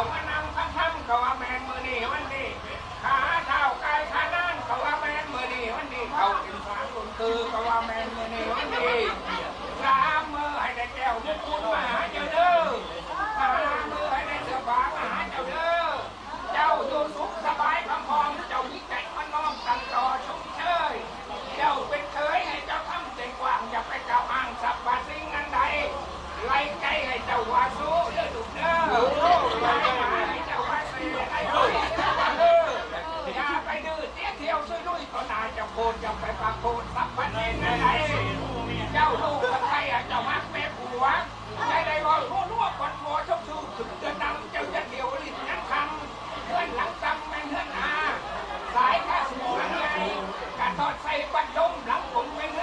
เขามานำข้าทำเขาว่าแมนมือนี่วันนี้ขาเท้ากายขานั่นเขาว่าแมนมือนี่วันนี้เขาเป็นสามคนคือเขาว่าแมนมือนี่ ดจะไปปรากฏสักวันนี้ไหนเจ้าลูกคนไทยอาจจะมักแม่ผัวใจได้บอกรู้รั่วคนโมอชกชูถึงจะนำเจ้าจะเดี่ยวลิ้นยังนคัเพื่อนหลังตำแม่เพื่อนอาสายข้าสูงไงการทอดใส่ปัดดมหลังผมแม่น